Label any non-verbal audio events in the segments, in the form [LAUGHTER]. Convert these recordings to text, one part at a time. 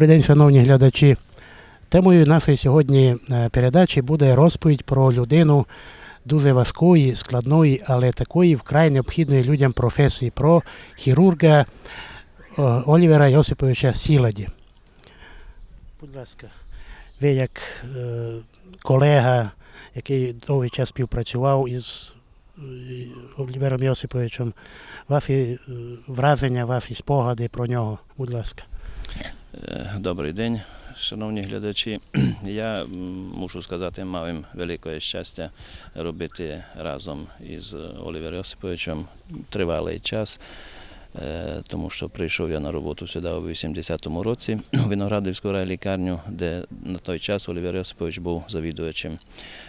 Добрий день, шановні глядачі. Темою нашої сьогодні е, передачі буде розповідь про людину дуже важкої, складної, але такої вкрай необхідної людям професії, про хірурга е, Олівера Йосиповича Сіладі. Будь ласка, ви як е, колега, який довгий час співпрацював із Олівером Йосиповичем, ваші враження, ваші спогади про нього, будь ласка. Е, Добрий день, шановні глядачі. [CLEARS THROAT] Я мушу сказати, мав їм велике щастя робити разом із Олівером Йосиповичем тривалий час, е, тому що прийшов я на роботу сюди у 80-му році у Виноградівську райлікарню, де на той час Олівер Йосипович був завідувачем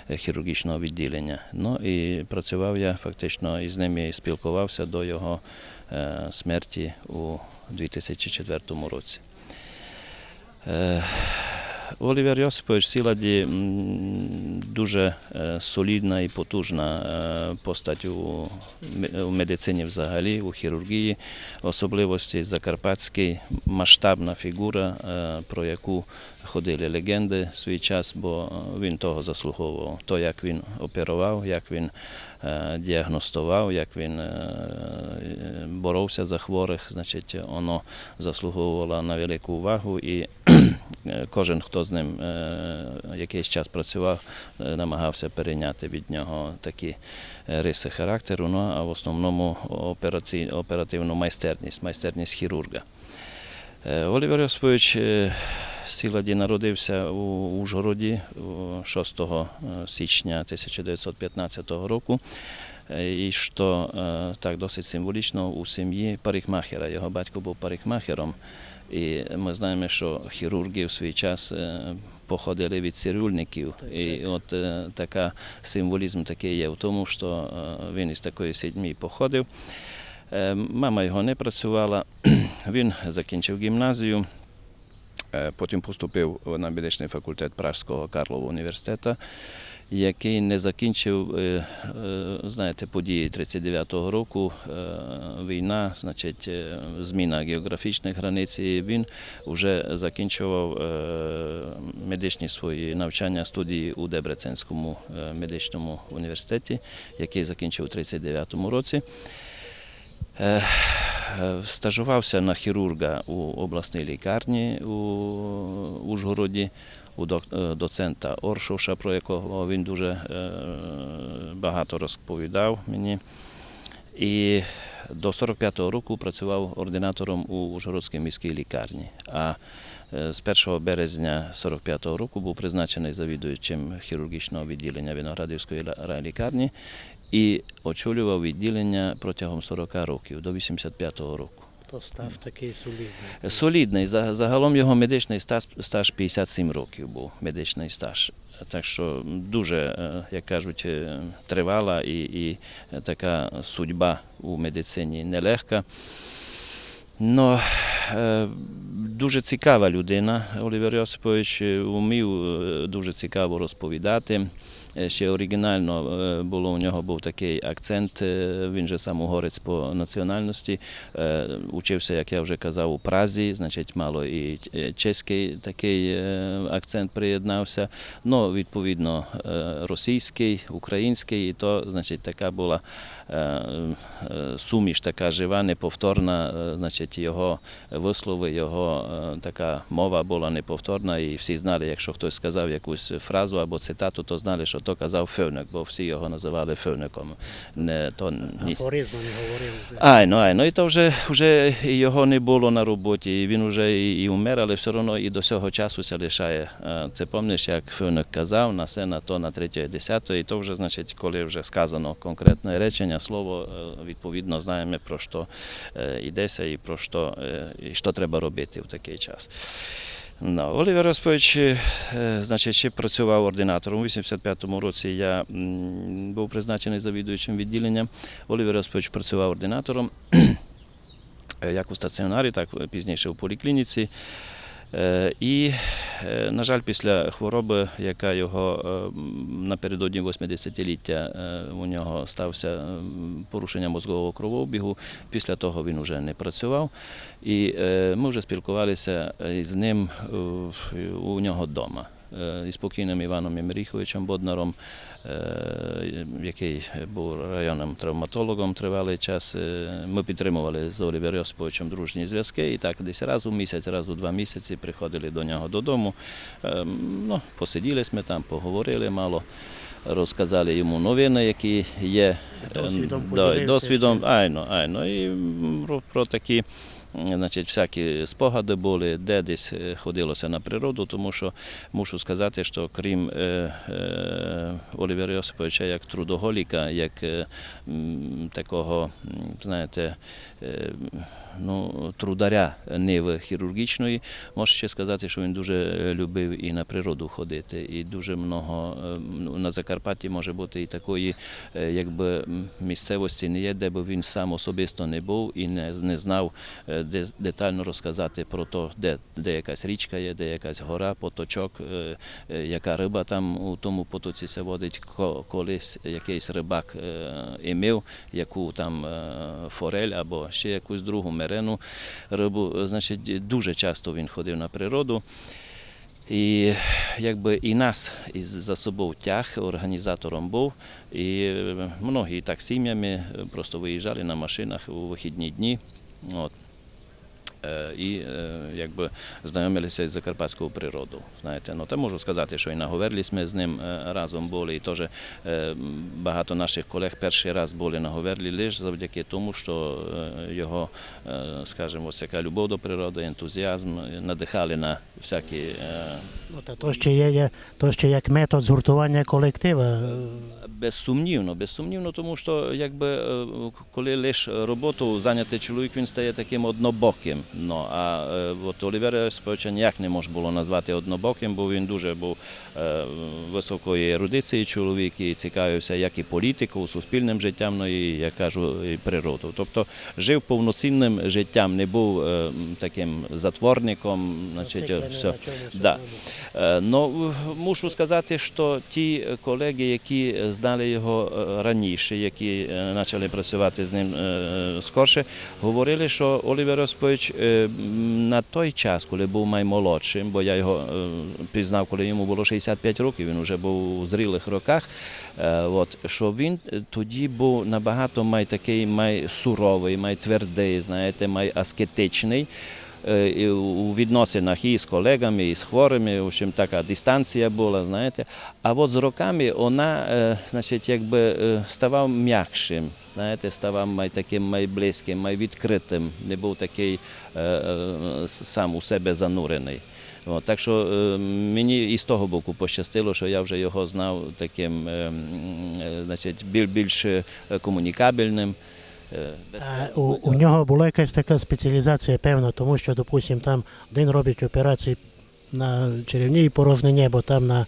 е, хірургічного відділення. Ну і працював я фактично із ним і спілкувався до його смерті у 2004 році. Е, Олівер Йосипович Сіладі дуже е, солідна і потужна е, постать у медицині взагалі, у хірургії, особливості Закарпатський, масштабна фігура, про яку ходили легенди в свій час, бо він того заслуговував. То, як він оперував, як він е, діагностував, як він е, боровся за хворих, значить, воно заслуговувало на велику увагу і е, кожен, хто з ним е, якийсь час працював, е, намагався перейняти від нього такі е, риси характеру, ну а в основному операці- оперативну майстерність, майстерність хірурга. Е, Олівер Йосипович е, Сіладі народився у Ужгороді 6 січня 1915 року. Е, І що е, так досить символічно у сім'ї парикмахера. Його батько був парикмахером. І ми знаємо, що хірурги в свій час е, походили від цирюльників. І от е, така символізм такий є в тому, що е, він із такої сім'ї походив. Е, Мама його не працювала, [CLEARS THROAT] він закінчив гімназію, е, потім поступив на медичний факультет Пражського Карлового університету, який не закінчив, знаєте, події 39-го року, війна, значить, зміна географічних границь, і він вже закінчував медичні свої навчання студії у Дебреценському медичному університеті, який закінчив у 39-му році. Е, Стажувався на хірурга у обласній лікарні у Ужгороді, у е, доцента Оршовша, про якого він дуже е, багато розповідав мені. І до 45-го року працював ординатором у Ужгородській міській лікарні. А з 1 березня 45-го року був призначений завідуючим хірургічного відділення Виноградівської райлікарні і очолював відділення протягом 40 років до 85-го року. То став такий солідний. Солідний. Загалом його медичний стаж, стаж 57 років був медичний стаж. Так що дуже, е, як кажуть, е, тривала і, і така судьба у медицині нелегка. Но е, дуже цікава людина. Олівер Йосипович вмів е, дуже цікаво розповідати. Е, Ще оригінально е, було у нього був такий акцент. Він же сам угорець по національності. Учився, як я вже казав, у Празі, значить, мало і чеський такий акцент приєднався. Ну, відповідно, російський, український, і то, значить, така була суміш, така жива, неповторна. Значить, його вислови, його така мова була неповторна, і всі знали, якщо хтось сказав якусь фразу або цитату, то знали, що то казав Февник, бо всі його називали Февником. Не, то, ні, Афоризмами говорив. Ай, ну, ай, ну і то вже, вже його не було на роботі, і він вже і, і умер, але все одно і до цього часу ся лишає. Е, Це пам'ятаєш, як Фюник казав, на все, на то, на третє, десяте, і то вже, значить, коли вже сказано конкретне речення, слово, е, відповідно знаємо, про що е, йдеться і про що, е, і що треба робити в такий час. Ну, Олівер Роспович, е, значить, ще працював ординатором. У 85-му році я був призначений завідуючим відділенням. Олівер Роспович працював ординатором [CLEARS THROAT] як у стаціонарі, так пізніше у поліклініці. Е, І, е, на жаль, після хвороби, яка його е, напередодні 80-ліття е, у нього стався порушення мозгового кровообігу, після того він вже не працював. І ми вже спілкувалися з ним у нього вдома. Е, Із покійним Іваном Ємеріховичем Боднаром, е, який був районним травматологом тривалий час. Е, Ми підтримували з Олівером Йосиповичем дружні зв'язки. І так десь раз у місяць, раз у два місяці приходили до нього додому. Ну, посиділи ми там, поговорили мало. Розказали йому новини, які є Досвідом досвідом, айно, айно. І про, про такі значить, всякі спогади були, де десь е, ходилося на природу, тому що мушу сказати, що крім е, е, Олівера Йосиповича як трудоголіка, як е, такого, знаєте, е, ну, трударя ниви хірургічної, можу ще сказати, що він дуже е, любив і на природу ходити, і дуже много е, ну, на Закарпатті може бути і такої е, якби місцевості не є, де б він сам особисто не був і не, не знав де, детально розказати про те, де, де якась річка є, де якась гора, поточок, яка риба там у тому потоці се водить, ко- колись якийсь рибак імів, яку там форель або ще якусь другу мерену рибу. Значить, дуже часто він ходив на природу. І якби і нас із за собою тяг, організатором був. І е, многі так сім'ями е, просто виїжджали на машинах у вихідні дні. От. Е, І е, якби знайомилися із закарпатською природою. Знаєте, ну та можу сказати, що і на Говерлі ми з ним е, разом були, і теж багато наших колег перший раз були на Говерлі лише завдяки тому, що його, скажімо, ось така любов до природи, ентузіазм надихали на всякі Ну, та то ще є, є то ще як метод згуртування колектива. Безсумнівно, безсумнівно, тому що якби коли лише роботу зайнятий чоловік, він стає таким однобоким. Ну, а е, от Олівера Йосиповича ніяк не можна було назвати однобоким, бо він дуже був е, високої ерудиції чоловік і цікавився як і політикою, суспільним життям, ну і я кажу, і природою. Тобто жив повноцінним життям, не був е, таким затворником, значить, все. Да. Е, Ну, мушу сказати, що ті колеги, які знали його е, раніше, які е, почали працювати з ним е, скорше, говорили, що Олівер Оспович на той час, коли був наймолодшим, бо я його е, пізнав, коли йому було 65 років, він вже був у зрілих роках, е, от, що він е, тоді був набагато май такий май суровий, май твердий, знаєте, май аскетичний. е, у відносинах і з колегами, і з хворими, в общем, така дистанція була, знаєте. А от з роками вона, е, значить, якби е, ставав м'якшим, знаєте, ставав май таким май близьким, відкритим, не був такий е, е, сам у себе занурений. От, так що е, мені і з того боку пощастило, що я вже його знав таким е, е, значить, біль- більш е, комунікабельним. Е, А у, у нього була якась така спеціалізація певна, тому що, допустим, там один робить операції на черевній порожнині, або там на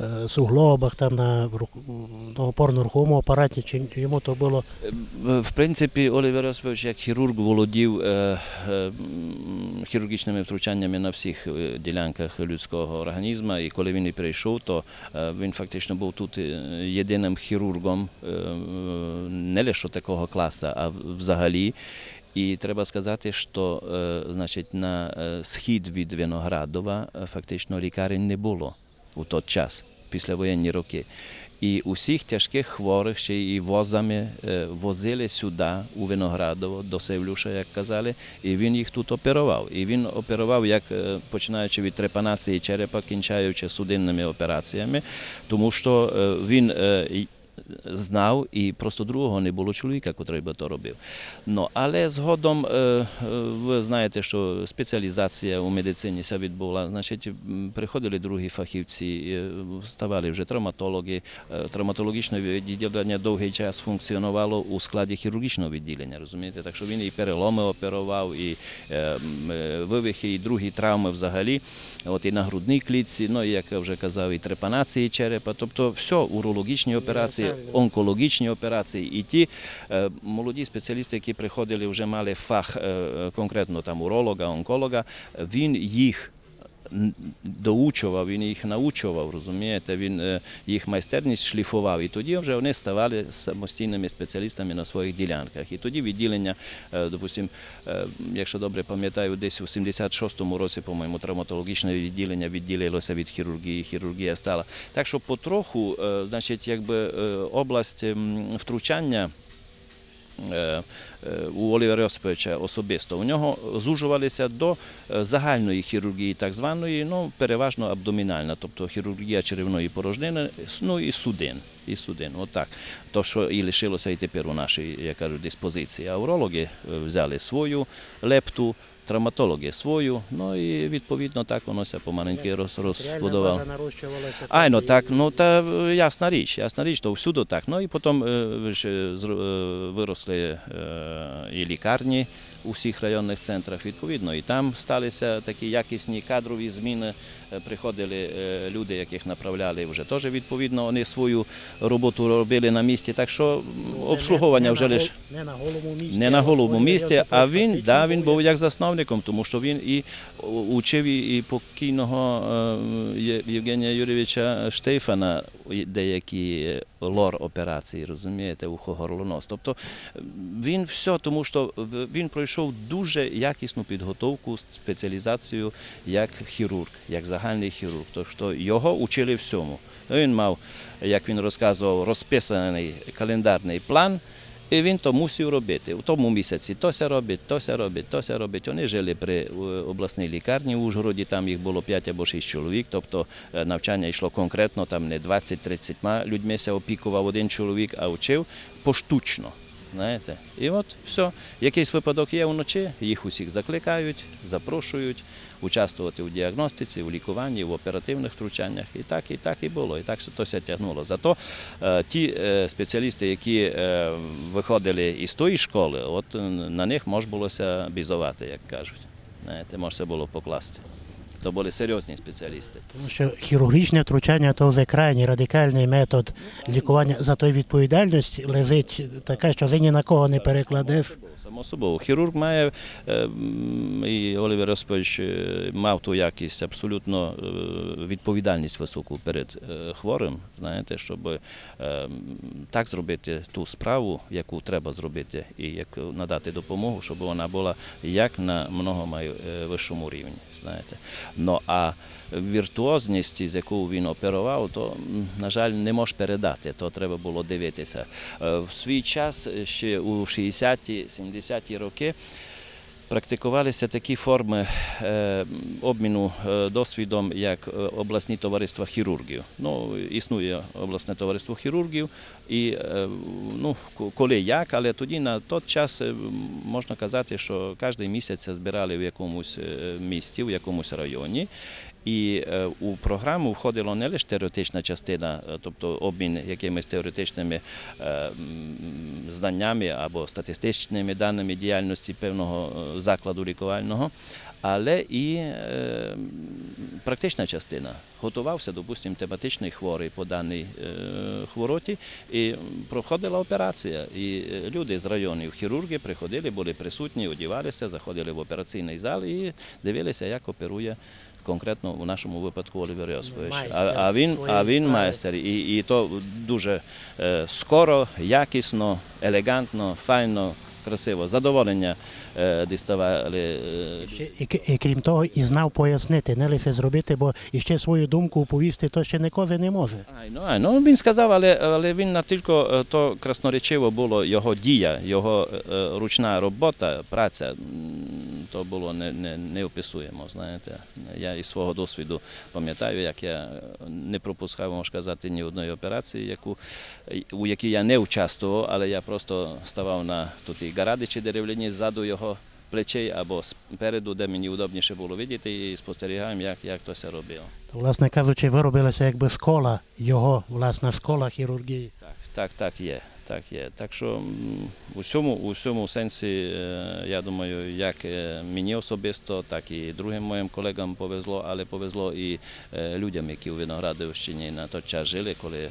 е, суглобах, там на, рух- на опорно-руховому апараті, чи йому то було Е, В принципі, Олівер Йосипович як хірург володів е, хірургічними втручаннями на всіх ділянках людського організму. І коли він і прийшов, то він фактично був тут єдиним хірургом, не лише такого класу, а взагалі. І треба сказати, що е, значить, на е, схід від Виноградова е, фактично лікарень не було у той час, післявоєнні роки. І усіх тяжких хворих ще і возами возили сюди, у Виноградово, до Севлюша, як казали, і він їх тут оперував. І він оперував, як починаючи від трепанації черепа, кінчаючи судинними операціями, тому що він знав і просто другого не було чоловіка, котрий би то робив. Ну, але згодом ви знаєте, що спеціалізація у медицині ся відбула. Значить, приходили другі фахівці, ставали вже травматологи. Травматологічне відділення довгий час функціонувало у складі хірургічного відділення. Розумієте, так що він і переломи оперував, і вивихи, і другі травми взагалі. От і на грудній клітці, ну як я вже казав, і трепанації черепа, тобто все, урологічні операції. Онкологічні операції. І ті е, молоді спеціалісти, які приходили, вже мали фах е, конкретно там уролога, онколога, він їх доучував, він їх научував, розумієте, він е, їх майстерність шліфував. І тоді вже вони ставали самостійними спеціалістами на своїх ділянках. І тоді відділення, е, допустим, е, якщо добре пам'ятаю, десь у 76-му році, по-моєму, травматологічне відділення відділилося від хірургії, хірургія стала. Так що потроху, значить, якби область втручання. Е, е, У Олівера Йосиповича особисто у нього зужувалися до е, загальної хірургії, так званої, ну переважно абдомінальна, тобто хірургія черевної порожнини, ну і судин. І судин, отак. То, що і лишилося і тепер у нашій, я кажу, диспозиції. А урологи взяли свою лепту, травматологи свою, ну і відповідно так воно ся помаленьки роз, розбудувало. нарощувалася. Ай, ну так, ну та е, ясна річ, ясна річ, то всюди так. Ну і потім е, ж, е, е, виросли е, і лікарні у всіх районних центрах, відповідно, і там сталися такі якісні кадрові зміни. Е, Приходили е, люди, яких направляли вже теж відповідно. Вони свою роботу робили на місці. Так що м, обслуговування вже лише не на голому місці. не на а він, да, він був як засновником, тому що він і учив і покійного е, Євгенія Юрійовича Штейфана деякі лор операції, розумієте, ухо-горлонос. Тобто е, він все, тому що він пройшов дуже якісну підготовку, спеціалізацію як хірург, як загальний хірург. Тобто його учили всьому. Він мав, як він розказував, розписаний календарний план. І він то мусив робити. У тому місяці то ся робить, то ся робить, то ся робить. Вони жили при е, обласній лікарні в Ужгороді, там їх було 5 або 6 чоловік, тобто е, навчання йшло конкретно, там не 20-30 людьми опікував один чоловік, а вчив поштучно. Знаєте? І от все. Якийсь випадок є вночі, їх усіх закликають, запрошують участвувати у діагностиці, у лікуванні, в оперативних втручаннях. І так, і так і було. І так то все тягнуло. Зато е, ті е, спеціалісти, які е, виходили із тої школи, от на них можна булося бізувати, як кажуть. Знаєте, можна було покласти. То були серйозні спеціалісти. Тому що хірургічне втручання то вже крайній радикальний метод лікування. За той відповідальність лежить така, що ти ні на кого не перекладеш. Собою. Хірург має, е, і Олівер Роспович мав ту якість, абсолютно е, відповідальність високу перед е, хворим, знаєте, щоб е, так зробити ту справу, яку треба зробити, і як надати допомогу, щоб вона була як на много е, вищому рівні. Знаєте. Ну, а віртуозність, з яку він оперував, то, на жаль, не можеш передати, то треба було дивитися. Е, В свій час, е, ще у 60-ті, 70-ті роки, практикувалися такі форми е, обміну е, досвідом, як е, обласні товариства хірургів. Ну, існує обласне товариство хірургів, і ну, коли як, але тоді на той час можна казати, що кожен місяць збирали в якомусь місті, в якомусь районі. І е, у програму входило не лише теоретична частина, е, тобто обмін якимись теоретичними е, знаннями або статистичними даними діяльності певного закладу лікувального, але і практична частина. Готувався, допустимо, тематичний хворий по даній хвороті, і проходила операція. І люди з районів хірурги приходили, були присутні, одівалися, заходили в операційний зал і дивилися, як оперує. Конкретно у нашому випадку Олівер Йосипович. А, а він, а він майстер. І, і то дуже е, скоро, якісно, елегантно, файно, красиво. Задоволення е, діставали. е, і, к- і крім того, і знав пояснити, не лише зробити, бо іще свою думку повісти, то ще ніколи не може. Ай, ну, ай, ну, він сказав, але, але він настільки е, то красноречиво було його дія, його е, е, ручна робота, праця. То було не, не, не описуємо. Знаєте. Я із свого досвіду пам'ятаю, як я не пропускав, можна сказати, ні одної операції, яку, у якій я не участвував, але я просто ставав на тут гарадичі деревляні ззаду його плечей або спереду, де мені удобніше було видіти, і спостерігаємо, як, як то все робило. То, власне кажучи, виробилася якби школа, його власна школа хірургії. Так, так, так є. Так є. Так що у всьому, у всьому сенсі, е, я думаю, як е, мені особисто, так і другим моїм колегам повезло, але повезло і е, людям, які у Виноградовщині на той час жили, коли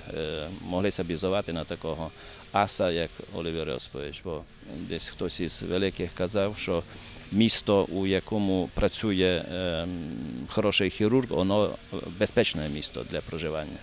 могли сабізувати на такого аса, як Олівер Йосипович. Бо десь хтось із великих казав, що місто, у якому працює ем, хороший хірург, воно безпечне місто для проживання.